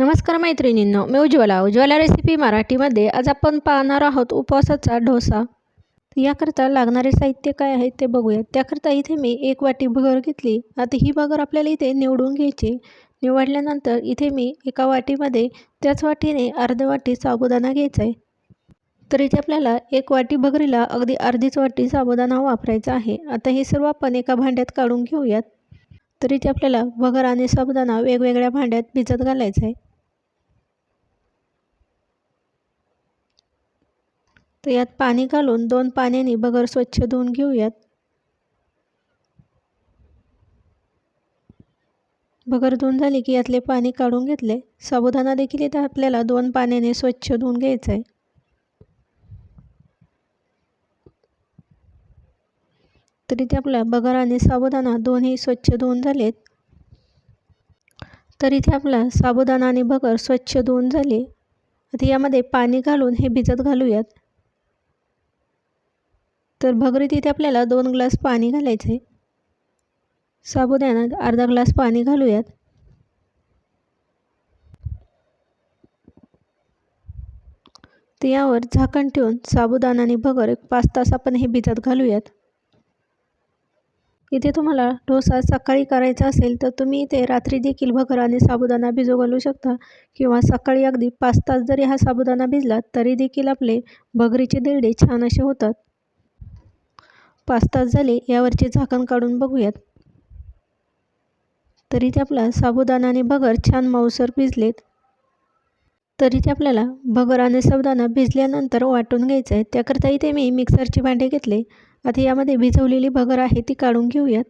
नमस्कार मैत्रिणींनो मी उज्ज्वला. उज्ज्वला रेसिपी मराठीमध्ये आज आपण पाहणार आहोत उपवासाचा डोसा. याकरता लागणारे साहित्य काय आहे ते बघूया त्याकरता इथे मी एक वाटी भगर घेतली. आता ही भगर आपल्याला इथे निवडून घ्यायची. निवडल्यानंतर इथे मी एका वाटीमध्ये त्याच वाटीने अर्ध वाटी साबुदाणा घ्यायचा आहे. तर इथे आपल्याला एक वाटी भगरीला अगदी अर्धीच वाटी साबुदाणा वापरायचा आहे. आता हे सर्व आपण एका भांड्यात काढून घेऊयात. तर इथे आपल्याला भगर आणि साबुदाणा वेगवेगळ्या भांड्यात भिजत घालायचं आहे. तर यात पाणी घालून दोन पाण्याने बगर स्वच्छ धुवून घेऊयात. बगर धुवून झाली की यातले पाणी काढून घेतले. साबुदाणा देखील इथे आपल्याला दोन पाण्याने स्वच्छ धुवून घ्यायचं आहे तर इथे आपला बगर आणि साबुदाणा दोन्ही स्वच्छ धुवून झालेत. तर इथे आपला साबुदाणा आणि बगर स्वच्छ धुवून झाले. आता यामध्ये पाणी घालून हे भिजत घालूयात. तर भगरीत इथे आपल्याला दोन ग्लास पाणी घालायचे. साबुदाण्यात अर्धा ग्लास पाणी घालूयात. तर यावर झाकण ठेवून साबुदाणा आणि भगर एक पाच तास आपण हे भिजत घालूयात. इथे तुम्हाला डोसा सकाळी करायचा असेल तर तुम्ही इथे रात्री देखील भगर आणि साबुदाणा भिजू घालू शकता किंवा सकाळी अगदी पाच तास जरी हा साबुदाणा भिजला तरी देखील आपले भगरीचे दिरडे छान असे होतात. पाच तास झाले यावरचे झाकण काढून बघूयात. तरी ते आपला साबुदाणा आणि भगर छान मऊसर भिजलेत. तरी ते आपल्याला भगर आणि साबुदाणा भिजल्यानंतर वाटून घ्यायचं आहे त्याकरता इथे मी मिक्सरचे भांडे घेतले. आता यामध्ये भिजवलेली भगर आहे ती काढून घेऊयात.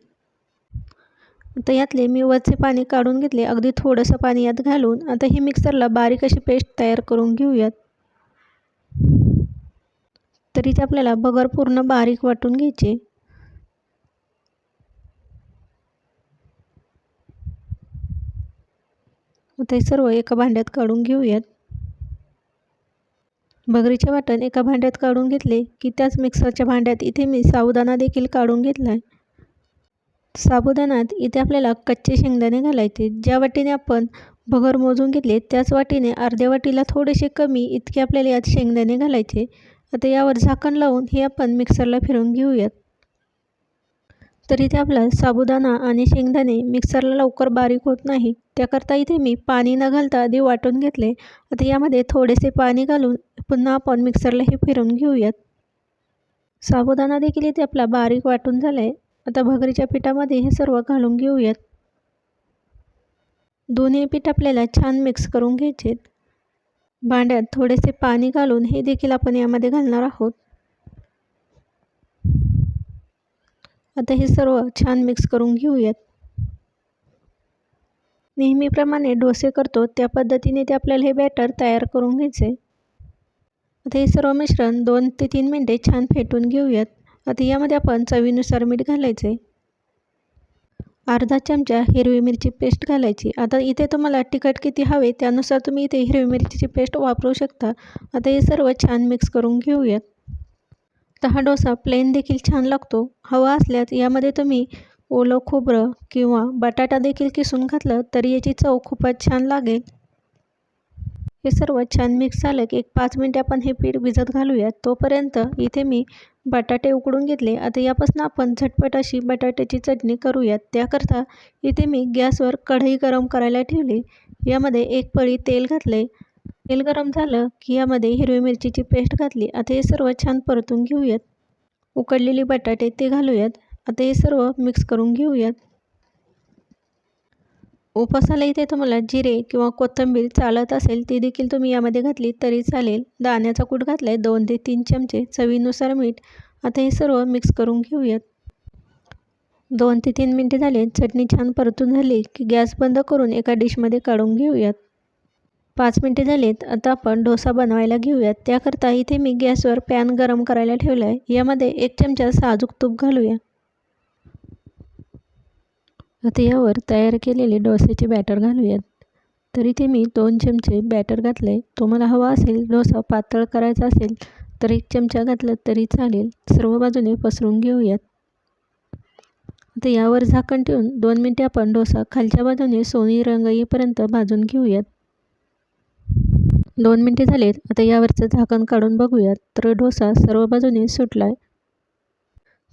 आता यातले मी वरचे पाणी काढून घेतले. अगदी थोडंसं पाणी यात घालून आता ही मिक्सरला बारीक अशी पेस्ट तयार करून घेऊयात. तरी ते आपल्याला बगर पूर्ण बारीक वाटून घ्यायचे. ते सर्व एका भांड्यात काढून घेऊयात. बगरीचे वाटण एका भांड्यात काढून घेतले की त्याच मिक्सरच्या भांड्यात इथे मी साबुदाणा देखील काढून घेतला आहे साबुदाण्यात इथे आपल्याला कच्चे शेंगदाणे घालायचे. ज्या वाटीने आपण भगर मोजून घेतले त्याच वाटीने अर्ध्या वाटीला थोडेसे कमी इतके आपल्याला यात शेंगदाणे घालायचे. आता यावर झाकण लावून हे आपण मिक्सरला फिरवून घेऊयात. तर इथे आपला साबुदाणा आणि शेंगदाणे मिक्सरला लवकर बारीक होत नाही. त्याकरता इथे मी पाणी न घालता आधी वाटून घेतले. आता यामध्ये थोडेसे पाणी घालून पुन्हा आपण मिक्सरला हे फिरवून घेऊयात. साबुदाणा देखील इथे आपला बारीक वाटून झाला आहे आता भगरीच्या पिठामध्ये हे सर्व घालून घेऊयात. दोन्ही पीठ आपल्याला छान मिक्स करून घ्यायचे भांड्यात थोडेसे पाणी घालून हे देखील आपण यामध्ये घालणार आहोत. आता हे सर्व छान मिक्स करून घेऊयात. नेहमीप्रमाणे डोसे करतो त्या पद्धतीने ते आपल्याला हे बॅटर तयार करून घ्यायचे. आता हे सर्व मिश्रण दोन ते तीन मिनटे छान फेटून घेऊयात. आता यामध्ये आपण चवीनुसार मीठ घालायचे. अर्धा चमचा हिरवी मिरची पेस्ट घालायची. आता इथे तुम्हाला तिखट किती हवे त्यानुसार तुम्ही इथे हिरवी मिरचीची पेस्ट वापरू शकता. आता हे सर्व छान मिक्स करून घेऊयात. तर हा डोसा प्लेन देखील छान लागतो. हवा असल्यास यामध्ये तुम्ही ओलं खोबरं किंवा बटाटा देखील किसून घातलं तरी याची चव खूपच छान लागेल. हे सर्व छान मिक्स झालं की एक पाच मिनटे आपण हे पीठ भिजत घालूयात. तोपर्यंत इथे मी बटाटे उकडून घेतले. आता यापासून आपण झटपट अशी बटाट्याची चटणी करूयात. त्याकरता इथे मी गॅसवर कढई गरम करायला ठेवली. यामध्ये एक पळी तेल घातले. तेल गरम झालं की यामध्ये हिरवी मिरचीची पेस्ट घातली. आता हे सर्व छान परतून घेऊयात. उकडलेली बटाटे ते घालूयात. आता हे सर्व मिक्स करून घेऊयात. उपासाला इथे तुम्हाला जिरे किंवा कोथिंबीर चालत असेल ती देखील तुम्ही यामध्ये घातली तरी चालेल. दाण्याचा कूट घातला आहे दोन ते तीन चमचे चवीनुसार मीठ. आता हे सर्व मिक्स करून घेऊयात. दोन ते तीन मिनटे झाले चटणी छान परतून झाली की गॅस बंद करून एका डिशमध्ये काढून घेऊयात. पाच मिनटे झालेत आता आपण डोसा बनवायला घेऊयात. त्याकरता इथे मी गॅसवर पॅन गरम करायला ठेवला आहे यामध्ये एक चमचा साजूक तूप घालूया. आता यावर तयार केलेले डोस्याचे बॅटर घालूयात. तर इथे मी दोन चमचे बॅटर घातले तुम्हाला हवा असेल डोसा पातळ करायचा असेल तर एक चमचा घातलं तरी चालेल. सर्व बाजूने पसरून घेऊयात. आता यावर झाकण ठेवून दोन मिनटे आपण डोसा खालच्या बाजूने सोनी रंग येईपर्यंत भाजून घेऊयात. दोन मिनटे झालेत. आता यावरचं झाकण काढून बघूयात. तर डोसा सर्व बाजूने सुटला आहे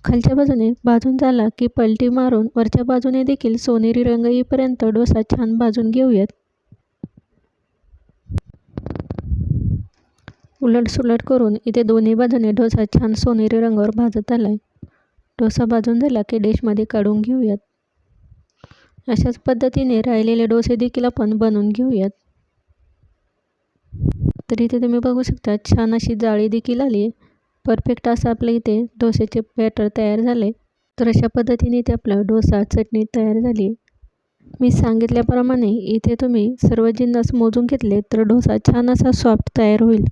खालच्या बाजूने भाजून झाला की पलटी मारून वरच्या बाजूने देखील सोनेरी रंग येईपर्यंत डोसा छान भाजून घेऊयात. उलटसुलट करून इथे दोन्ही बाजूने डोसा छान सोनेरी रंगावर भाजत आला आहे डोसा भाजून झाला की डिशमध्ये काढून घेऊयात. अशाच पद्धतीने राहिलेले डोसे देखील आपण बनवून घेऊयात. तर इथे तुम्ही बघू शकता छान अशी जाळी देखील आली आहे परफेक्ट असं आपल्या इथे डोसेचे बॅटर तयार झाले. तर अशा पद्धतीने इथे आपलं डोसा चटणी तयार झाली. मी सांगितल्याप्रमाणे इथे तुम्ही सर्व जिन्नस मोजून घेतले तर डोसा छान असा सॉफ्ट तयार होईल.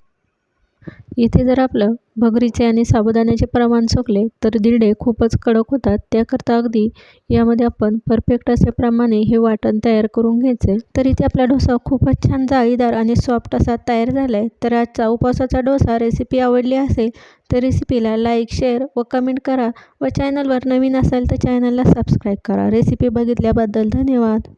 इथे जर आपलं भगरीचे आणि साबुदाण्याचे प्रमाण चुकले तर दिरडे खूपच कडक होतात. त्याकरता अगदी यामध्ये आपण परफेक्ट असेप्रमाणे हे वाटण तयार करून घ्यायचे. तर इथे आपला डोसा खूपच छान जाळीदार आणि सॉफ्ट असा तयार झाला आहे तर आजचा उपवासाचा डोसा रेसिपी आवडली असेल तर रेसिपीला लाईक शेअर व कमेंट करा. व चॅनलवर नवीन असाल तर चॅनलला सबस्क्राईब करा. रेसिपी बघितल्याबद्दल धन्यवाद.